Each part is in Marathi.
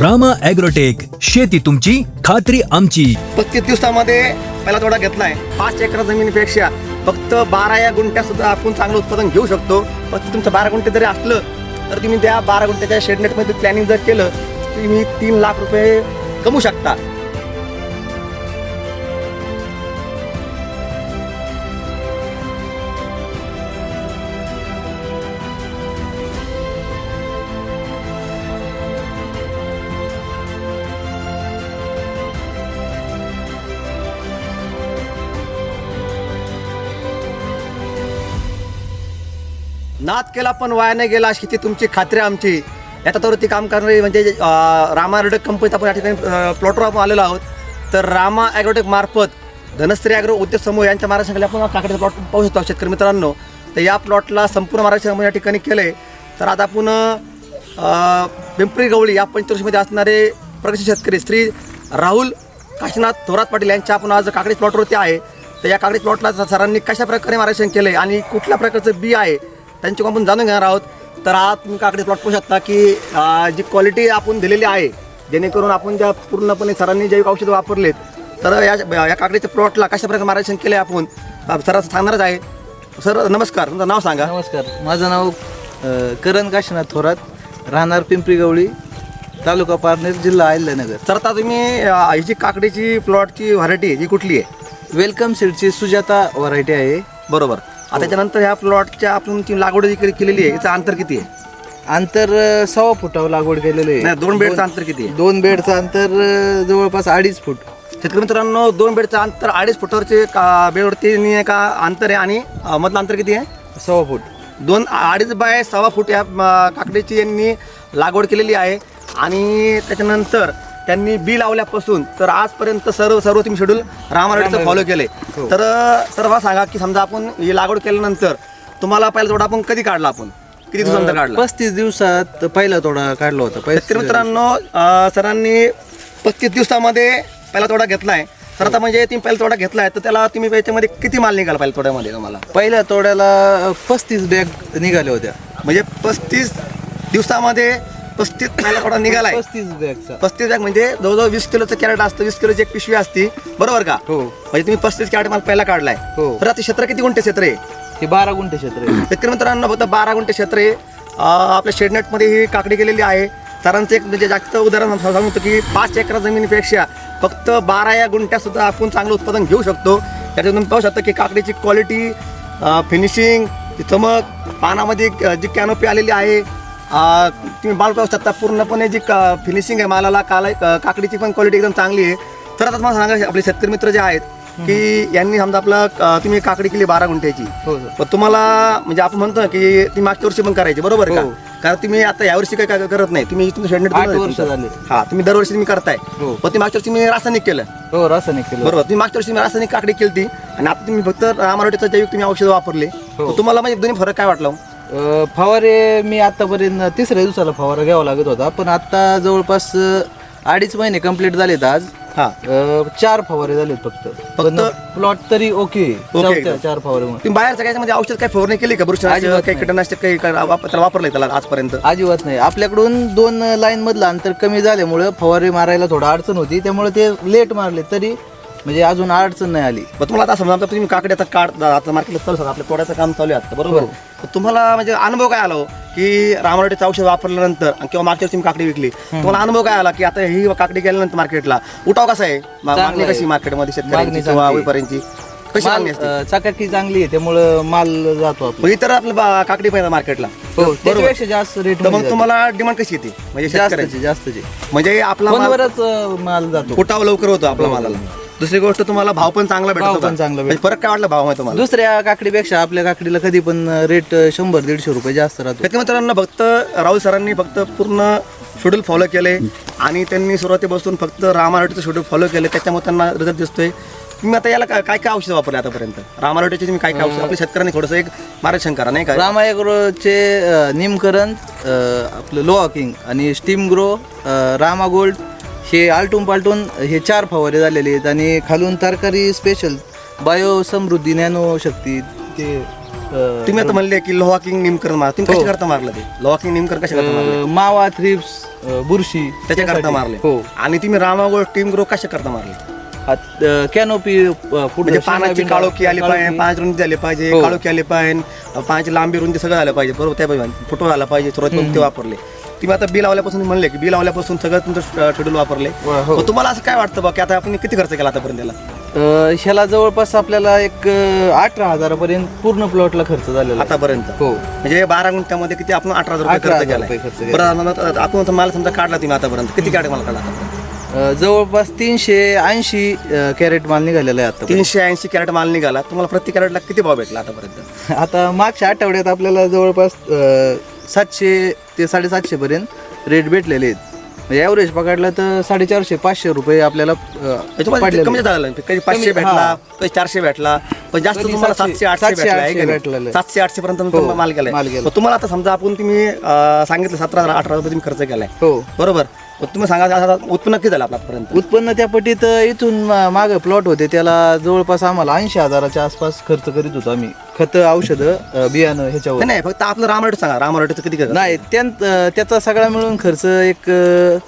रामा ॲग्रोटेक शेती तुमची खात्री आमची. पस्तीस दिवसामध्ये पहिला तोडा घेतलाय. पाच एकर जमिनीपेक्षा फक्त बारा या गुंठ्या सुद्धा आपण चांगलं उत्पादन घेऊ शकतो. फक्त तुमचं बारा गुंठे जरी असलं तर तुम्ही त्या बारा गुंठ्याच्या शेडनेटमध्ये प्लॅनिंग जर केलं तुम्ही तीन लाख रुपये कमवू शकता. नाद केला पण वाया नाही गेला अशी ती तुमची खात्री आमची. आमची याच्यावरती काम करणारी म्हणजे रामा रोडक कंपनीत आपण या ठिकाणी प्लॉटवर आपण आलेलो आहोत. तर रामा ॲग्रोटेक मार्फत धनश्री ॲग्रो उद्योग समूह यांच्या मार्गदर्शनाखाली आपण काकडीचा प्लॉट पाहू शकतो शेतकरी मित्रांनो. तर या प्लॉटला संपूर्ण मार्गदर्शन या ठिकाणी केलं आहे तर आता आपण पिंपरी गवळी या पंचवर्षीमध्ये असणारे प्रगतशील शेतकरी श्री राहुल काशीनाथ थोरात पाटील यांच्या आपण आज काकडी प्लॉटवरती आहे. तर या काकडी प्लॉटला सरांनी कशा प्रकारे मार्गदर्शन केलं आहे आणि कुठल्या प्रकारचं बी आहे? त्यांची आपण जाणून घेणार आहोत. तर आज तुम्ही काकडे प्लॉट पाहू शकता की जी क्वालिटी आपण दिलेली आहे जेणेकरून आपण ज्या पूर्णपणे सरांनी जैविक औषधं वापरलेत तर या या काकडीच्या प्लॉटला कशा प्रकारे मार्गदर्शन केले आपण अं, सर सांगणारच आहे. सर नमस्कार. तुमचं नाव सांगा. नमस्कार. माझं नाव अ, करण काशीनाथ थोरात राहणार पिंपरी गवळी तालुका पारनेर जिल्हा अहिल्यानगर. सर आता तुम्ही ही जी काकडीची प्लॉटची व्हरायटी ही कुठली आहे? वेलकम सीडची सुजाता व्हरायटी आहे. बरोबर. आता त्याच्यानंतर ह्या प्लॉटच्या आपण जी लागवड जी केली- केलेली आहे याचं अंतर किती आहे? अंतर अ, सव्वा फुटावर लागवड केलेलं आहे. नाही दोन बेडचं अंतर किती आहे? दोन बेडचं अंतर अ, जवळपास अडीच फूट. शेतकरी मित्रांनो दोन बेडचं अंतर अडीच फुटावरचे का बेडवरती नि- का अंतर आहे आणि अं, मधलं अंतर किती आहे? सव्वा फूट. दोन अडीच बाय सव्वा फूट या म, काकडीची यांनी लागवड केलेली आहे. आणि त्याच्यानंतर त्यांनी बी लावल्यापासून तर आजपर्यंत सर्व सर्व तुम्ही शेड्यूल रामाराडीचं फॉलो केले. तर सर मला सांगा की समजा आपण ही लागवड केल्यानंतर तुम्हाला पहिला थोडा आपण कधी काढला आपण? किती दिवसानंतर काढला? पस्तीस दिवसात पहिला तोडा काढला होता. पहिला मित्रांनो अं, सरांनी पस्तीस दिवसामध्ये पहिला तोडा घेतलाय. तर आता म्हणजे तुम्ही पहिला तोडा घेतलाय तर त्याला तुम्ही याच्यामध्ये किती माल निघाला पहिल्या तोड्यामध्ये तुम्हाला? पहिल्या तोड्याला पस्तीस बॅग निघाल्या होत्या. म्हणजे पस्तीस दिवसामध्ये पस्तीस पहिला तोडा निघालाय. पस्तीस बॅगचा पस्तीस बॅग म्हणजे जवळजवळ वीस किलोचं कॅरेट असतं वीस किलोची एक पिशवी असती. बरोबर का? हो. म्हणजे तुम्ही पस्तीस कॅरेट माल पहिला काढलाय. हो. तर आता क्षेत्र किती गुंठे क्षेत्र आहे? हे बारा गुंठे क्षेत्र आहे. शेतकरी मित्रांनो फक्त बारा गुंठे क्षेत्र आहे. अं, आपल्या शेडनेटमध्ये ही काकडी केलेली आहे. सरांचं एक म्हणजे जास्त उदाहरण सांगतो की पाच एकर जमिनीपेक्षा फक्त बारा या गुंठ्यात सुद्धा आपण चांगलं उत्पादन घेऊ शकतो. त्याच्यात तुम्ही पाहू शकता की काकडीची क्वालिटी फिनिशिंग ती चमक पानामध्ये अं, जी कॅनोपी आलेली आहे तुम्ही माल पाहू शकता. पूर्णपणे जी फिनिशिंग आहे मालाला काला काकडीची पण क्वालिटी एकदम चांगली आहे. तर आता मला सांगा आपले शेतकरी मित्र जे आहेत की यांनी समजा आपलं अं, तुम्ही काकडी केली बारा गुंठ्याची. हो सर पण तुम्हाला म्हणजे आपण म्हणतो ना की ती मागच्या वर्षी पण करायची बरोबर आहे का? हो. कारण तुम्ही आता यावर्षी काही काय करत नाही. तुम्ही इथून शेडनेट आठ वर्ष झाले. हा तुम्ही दरवर्षी तुम्ही करताय. हो. पण ती मागच्या वर्षी मी रासायनिक केलं. हो रासायनिक केलं. बरोबर. तुम्ही मागच्या वर्षी मी रासायनिक काकडी केली आणि आता तुम्ही फक्त रामारोटीचं जैविक तुम्ही औषध वापरले. हो. तर तुम्हाला म्हणजे दोन्ही फरक काय वाटला अ, फवारे मी आतापर्यंत तिसऱ्या दिवसाला फवारा घ्यावा लागत होता पण आता जवळपास अ, अडीच महिने कंप्लीट झालेत आज. हा. अ, चार फवारे झालेत फक्त. पण प्लॉट तरी ओके. चार फवारे तुम्ही बाहेरच्या काय औषध काही फवारणी केली का? बुरशी अजिबात काही. कीटकनाशक काही काय वाप- त्याला वापरलंय त्याला आजपर्यंत? अजिबात नाही. आपल्याकडून दोन लाईन मधलं अंतर कमी झाल्यामुळे फवारे मारायला थोडं अडचण होती. त्यामुळे ते लेट मारले तरी म्हणजे अजून अडचण नाही आली. मग तुम्हाला आता समजा आता तुम्ही काकडे आता काढ आता मार्केटला चालू आपल्या तोड्याचं काम चालू आहे आता बरोबर? हो. तर तुम्हाला म्हणजे अनुभव काय आला हो? की रामराटीचं औषध वापरल्यानंतर किंवा मागच्या वर्षी काकडी विकली तुम्हाला अनुभव काय आला की आता ही काकडी गेल्यानंतर मार्केटला उठाव कसा आहे? मा- चांगला मागणी आहे. कशी मार्केटमध्ये शेतकऱ्यांची मागणी किंवा चांगली. व्यापाऱ्यांची? कशी माल मागणी असते? अ, चकाकी चांगली आहे त्यामुळं माल जातो आपला. मग इतर आपलं बा- काकडी पाहिजे मार्केटला. हो त्याच्यापेक्षा जास्त रेट तर मग तुम्हाला डिमांड कशी येते? म्हणजे शेतकऱ्यांची. जास्तचे. जास्तचे म्हणजे आपला माल फोनवरच अ, माल जातो. उठाव लवकर होतो आपला मालाला. दुसरी गोष्ट तुम्हाला भाव पण चांगला भेटतो का? पण चांगला म्हणजे फरक काय वाटला भाव आहे तुम्हाला? दुसऱ्या काकडीपेक्षा आपल्या काकडीला कधी पण रेट शंभर दीडशे रुपये जास्त राहतो. शेतकरी मित्रांनो फक्त राहुल सरांनी फक्त पूर्ण शेड्यूल फॉलो केले आणि त्यांनी सुरुवातीपासून फक्त रामारोटीचं शेड्यूल फॉलो केले. त्याच्यामुळे त्यांना रिझल्ट दिसतोय. तुम्ही आता याला काय काय काय औषध वापरले आतापर्यंत? रामारोटीचे तुम्ही काय काय औषध? आपल्या शेतकऱ्यांनी थोडंसं एक मार्गदर्शन करा नाही का? रामायग्रोचे निमकरण अ, आपलं लोहा किंग आणि स्टीम ग्रो अ, रामा गोल्ड हे आलटून पालटून हे चार फवारे झालेले आहेत आणि खालून तरकारी special bio Samruddhi nano Shakti ते तुम्ही आता म्हणले की लोहा किंग निमकरण मार तुम्ही हो. कशा करता मारलं ते? लोहा किंग कशा करता मारलं? मावा थ्रिप्स बुरशी त्याच्या करता त्यासाठी. मारले. हो. आणि तुम्ही रामागोळ टीम ग्रो कशा करता मारले कॅनोपी म्हणजे पानाची काळोखी आली पाहिजे पानाची रुंदी झाली पाहिजे हो. काळोखी आली पाहिजे पानाची लांबी रुंदी सगळं झालं पाहिजे. बरोबर त्या पाहिजे फोटो झाला पाहिजे सुरुवात ते वापरले. तुम्ही आता बिल लावल्यापासून म्हणले की बिल लावल्यापासून सगळं तुमचं शेड्यूल वापरले. हो. मग तुम्हाला असं काय वाटतं बा की आता आपण किती खर्च केला आतापर्यंत त्याला ह्याला जवळपास आपल्याला एक अं, अठरा हजारापर्यंत पूर्ण प्लॉटला खर्च झालेला आहे. आतापर्यंत? हो. म्हणजे बारा गुंठ्यामध्ये किती आपण अठरा हजार रुपये 18,000 खर्च रुपये खर्च केला. बरं आता आपण माल समजा काढला तुम्ही आतापर्यंत. किती काढे माल काढला आतापर्यंत? अं, जवळपास तीनशे ऐंशी कॅरेट माल निघालेला आहे आता तीनशे ऐंशी कॅरेट माल निघाला. तुम्हाला प्रति कॅरेटला किती भाव भेटला आतापर्यंत? आता मागच्या आठवड्यात आपल्याला जवळपास अं, सातशे ते साडेसातशे पर्यंत रेट भेटलेले आहेत म्हणजे ॲव्हरेज पकडला तर साडेचारशे पाचशे रुपये आपल्याला अं, पडलेले कमी आहेत. झालं कधी पाचशे भेटला. कधी चारशे भेटला पण जास्त कधी तुम्हाला सातशे- सातशे आठशे सातशे, भेटला आहे आठशे का नाही? भेटलेलं. आहे. सातशे आठशे पर्यंत हो, तुम्ही माल माल गेलाय. मग तुम्हाला आता समजा आपण तुम्ही अं, सांगितलं सतरा हजार अठरा रुपये तुम्ही खर्च केलाय. हो. बरोबर? मग तुम्ही सांगा आता उत्पन्न किती झालं आपलं आतापर्यंत? उत्पन्न त्या पटीत इथून मागे प्लॉट होते. त्याला जवळपास आम्हाला ऐंशी हजाराच्या आसपास खर्च करीत होतो आम्ही. खत औषधं बियाणं ह्याच्यावर. नाही नाही फक्त आपलं रामराट सांगा. रामराटचं किती खर्च? नाही त्यां- अं, त्याचा सगळा मिळून खर्च एक अं,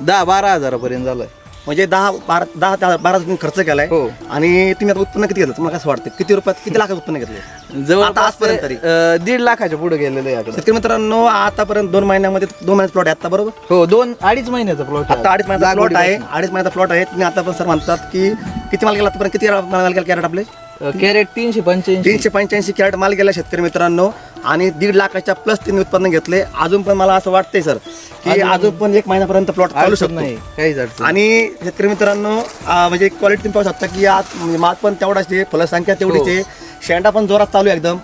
दहा बारा हजारापर्यंत झालाय. म्हणजे दहा बारा दहा दहा- बारा तुम्ही खर्च केलाय. हो. आणि तुम्ही आता उत्पन्न किती घेतलं? तुम्हाला कसं वाटतं किती रुपयात किती लाखात उत्पन्न घेतलं जवळपास आता आजपर्यंत तरी. अं, दीड लाखाच्या पुढे गेलेलं आहे याकडे. शेतकरी मित्रांनो आतापर्यंत दोन महिन्यामध्ये दोन महिन्याचा प्लॉट आहे आता बरोबर? हो दोन अडीच महिन्याचा प्लॉट आता अडीच महिन्याचा प्लॉट आहे. अडीच महिन्याचा प्लॉट आहे. तुम्ही आता पण सर म्हणतात की किती माल गेला आतापर्यंत? किती माल गेला कॅरेट आपले? कॅरेट तीनशे पंच्याऐंशी. तीनशे पंच्याऐंशी कॅरेट माल गेला शेतकरी मित्रांनो. आणि दीड लाखाच्या प्लस त्यांनी उत्पन्न घेतले. अजून पण मला असं वाटतंय सर की अजून पण एक महिन्यापर्यंत प्लॉट चालू शकतो. नाही. काहीच अडचण आणि शेतकरी मित्रांनो म्हणजे क्वालिटी तुम्ही पाहू शकता की आज म्हणजे माल पण तेवढाच आहे फलसंख्या तेवढीच आहे. शेंडा पण जोरात चालू आहे एकदम.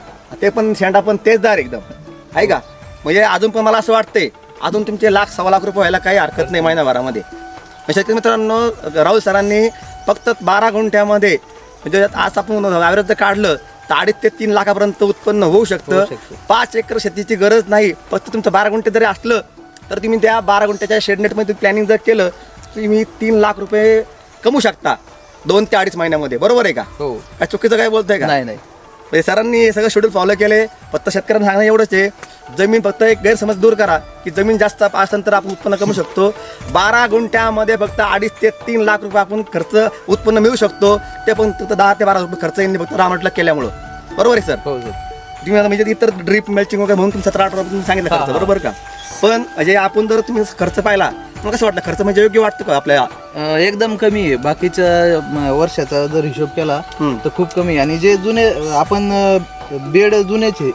ते पण शेंडा पण तेजदार एकदम. आहे का? म्हणजे अजून पण मला असं वाटतंय अजून तुमचे लाख सव्वा लाख रुपये व्हायला काही हरकत नाही महिनाभरामध्ये. म्हणजे शेतकरी मित्रांनो राहुल सरांनी फक्त बारा गुंठ्यामध्ये म्हणजे आज आपण ॲव्हरेज जर काढलं तर अडीच ते तीन लाखापर्यंत उत्पन्न होऊ शकतं. पाच एकर शेतीची गरज नाही. फक्त तुमचं बारा गुंठे जरी असलं तर तुम्ही त्या बारा गुंठ्याच्या शेडनेटमध्ये प्लॅनिंग जर केलं तर तुम्ही तीन लाख रुपये कमवू शकता. दोन ते अडीच महिन्यामध्ये. बरोबर आहे का? हो. काय चुकीचं काय बोलतंय का? नाही नाही. म्हणजे सरांनी हे सगळं शेड्यूल फॉलो केले. फक्त शेतकऱ्यांना सांगणं एवढंच आहे. जमीन फक्त एक गैरसमज दूर करा की जमीन जास्त असेल तर आपण उत्पन्न कमवू शकतो. बारा गुंठ्यामध्ये फक्त अडीच ते तीन लाख रुपये आपण खर्च उत्पन्न मिळू शकतो. ते पण फक्त दहा ते बारा रुपये खर्च यांनी फक्त रामटला केल्यामुळं. बरोबर आहे सर? हो सर. तुम्ही आता म्हणजे इतर ड्रीप मॅचिंग वगैरे म्हणून तुम्ही सतरा अठरा रुपये तुम्ही सांगितलं खर्च बरोबर का? पण म्हणजे आपण जर तुम्ही खर्च पाहिला मग कसं वाटलं? खर्च म्हणजे योग्य वाटतं का आपल्या? अं, एकदम कमी आहे. बाकीच्या म, वर्षाचा जर हिशोब केला. तर खूप कमी आहे. आणि जे जुने आपण अं, बेड जुनेचे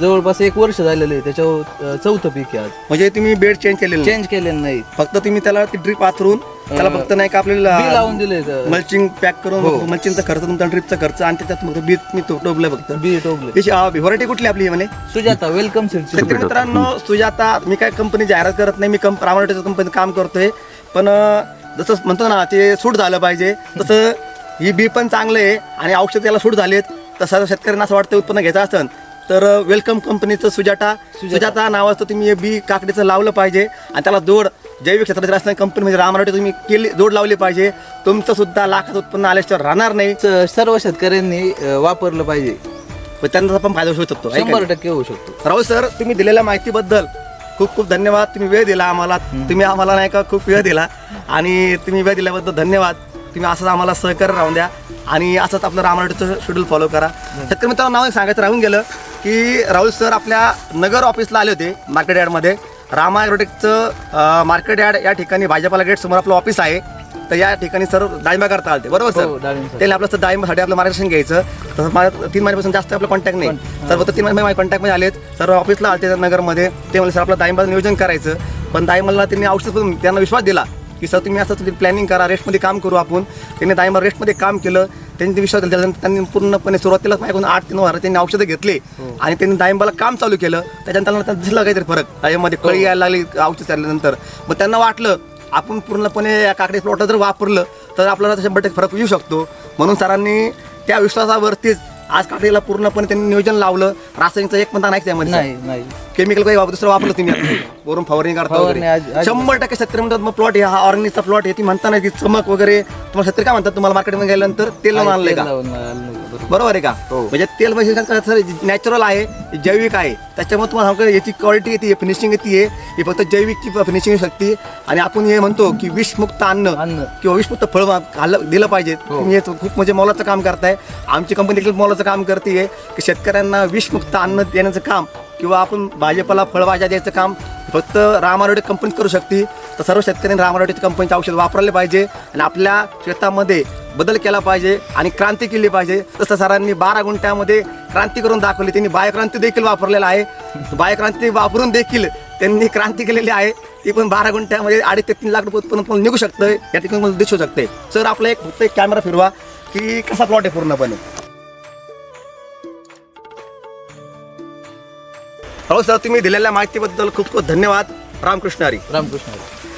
जवळपास एक वर्ष झालेले आहे त्याच्यावर अं, चौथं पीक आहे आज. म्हणजे तुम्ही बेड चेंज केलेलं नाही. चेंज केलेलं नाही. फक्त तुम्ही त्याला ती ड्रीप आथरून त्याला फक्त नाही का बी लावून आपल्याला दिले मल्चिंग पॅक हो. करून मल्चिंगचा खर्च तुमचा ड्रीपचा खर्च आणि त्याच्यात फक्त बी मी टोपलं फक्त. बी टोकले व्हरायटी कुठली आपली म्हणे? सुजाता वेलकम शेतकरी मित्रांनो सुजाता मी काय कंपनी जाहिरात करत नाही मी कंप रामराटेच्या कंपनीत काम करतोय. पण अं, जसं म्हणतो ना ते सूट झालं पाहिजे. तसं ही बी पण चांगलं आहे आणि औषध त्याला सूट झालेत. तसं शेतकऱ्यांना असं वाटतं उत्पन्न घ्यायचं असेल तर वेलकम कंपनीचं सुजाटा सुजाता. नावाचं तुम्ही बी काकडीचं लावलं पाहिजे. आणि त्याला जोड जैविक क्षेत्रात असणारी कंपनी म्हणजे रामराटे तुम्ही केली जोड लावली पाहिजे. तुमचं सुद्धा लाखाचं उत्पन्न आल्याशिवाय राहणार नाही. सर्व शेतकऱ्यांनी वापरलं पाहिजे. त्यांचा पण फायदा होऊ शकतो शंभर? टक्के होऊ शकतो. राहुल सर तुम्ही दिलेल्या माहितीबद्दल खूप खूप धन्यवाद. तुम्ही वेळ दिला आम्हाला. तुम्ही आम्हाला नाही का खूप वेळ दिला. आणि तुम्ही वेळ दिल्याबद्दल धन्यवाद. तुम्ही असंच आम्हाला सहकार्य राहून द्या. आणि असंच आपलं रामराटेचं शेड्यूल फॉलो करा. शेतकरी मित्रांनो नाव सांगायचं राहून गेलं की राहुल सर आपल्या नगर ऑफिसला आले होते मार्केट यार्डमध्ये रामा ॲग्रोटेकचं मार्केट यार्ड या ठिकाणी भाजपाला गेट समोर आपलं ऑफिस आहे. तर या ठिकाणी सर डाळिंबा करता आलते. बरोबर हो, सर सर. त्याला आपलं सर डाळिंबासाठी आपलं मार्गदर्शन घ्यायचं. तसं माझ्या तीन महिन्यापासून जास्त आपलं कॉन्टॅक्ट नाही. तर फक्त तीन महिने माझ्या कॉन्टॅक्टमध्ये आलेत. सर ऑफिसला आलते नगरमध्ये. ते म्हणले सर आपलं डाळिंबाचं नियोजन करायचं. पण डाळिंबाला त्यांनी औषध त्यांना विश्वास दिला. की सर तुम्ही असं तुम्ही प्लॅनिंग करा रेस्टमध्ये काम करू आपण. त्यांनी डाळिंबा रेस्टमध्ये काम केलं. त्यांनी विश्वास दिला. त्यांनी पूर्णपणे सुरुवातीलाच माझ्याकडून आठ ते नऊ हजार त्यांनी औषधं घेतले. आणि त्यांनी डाळिंबाला काम चालू केलं. त्याच्यानंतर त्यांना दिसलं काहीतरी फरक. डाळिंबामध्ये कळी यायला लागली औषध चालल्यानंतर मग त्यांना वाटलं आपण पूर्णपणे या काकडी प्लॉट जर वापरलं तर आपल्याला शंभर टक्के फरक येऊ शकतो. म्हणून सरांनी त्या विश्वासावरतीच आज काकडीला पूर्णपणे त्यांनी नियोजन लावलं. रासायनिकचा एक पण नाही त्यामध्ये? नाही नाही. केमिकल काही वापर- दुसरं वापरलं तुम्ही. वरून फवारणी करता फवारणी आज- वगैरे. आज- शंभर टक्के शेतकरी म्हणतात मग प्लॉट हा ऑर्गॅनिकचा प्लॉट आहे. ती म्हणता नाही की चमक वगैरे तुम्हाला शेतकरी काय म्हणतात तुम्हाला मार्केटमध्ये गेल्यानंतर तेल लावून आणलंय का? लावून बरोबर. आहे का हो. म्हणजे तेल काय सर नॅचरल आहे जैविक आहे त्याच्यामुळे तुम्हाला सांगतो याची क्वालिटी येते फिनिशिंग येते ही फक्त जैविकची फिनिशिंग शकते आणि आपण हे म्हणतो की विषमुक्त अन्न अन्न. किंवा विषमुक्त फळ खाल्लं दिलं पाहिजे हो. तुम्ही हे खूप म्हणजे मोलाचं काम करताय आमची कंपनी देखील मोलाचं काम करते की शेतकऱ्यांना विषमुक्त अन्न देण्याचं काम किंवा आपण भाजीपाला फळभाज्या द्यायचं काम फक्त रामारोडे कंपनी करू शकते तर सर्व शेतकऱ्यांनी रामारोडे कंपनीचे औषध वापरले पाहिजे आणि आपल्या शेतामध्ये बदल केला पाहिजे आणि क्रांती केली पाहिजे. तसं सरांनी बारा गुंठ्यामध्ये क्रांती करून दाखवली. त्यांनी बायोक्रांती देखील वापरलेला आहे. बायोक्रांती वापरून देखील त्यांनी क्रांती केलेली आहे. ती पण बारा गुंठ्यामध्ये अडीच ते तीन लाख रुपये उत्पन्न निघू शकतं या ठिकाणी दिसू शकते सर आपला एक फक्त एक कॅमेरा फिरवा की कसा प्लॉट आहे पूर्णपणे? हो सर तुम्ही दिलेल्या माहितीबद्दल खूप खूप धन्यवाद. रामकृष्ण हरी. रामकृष्ण हरी.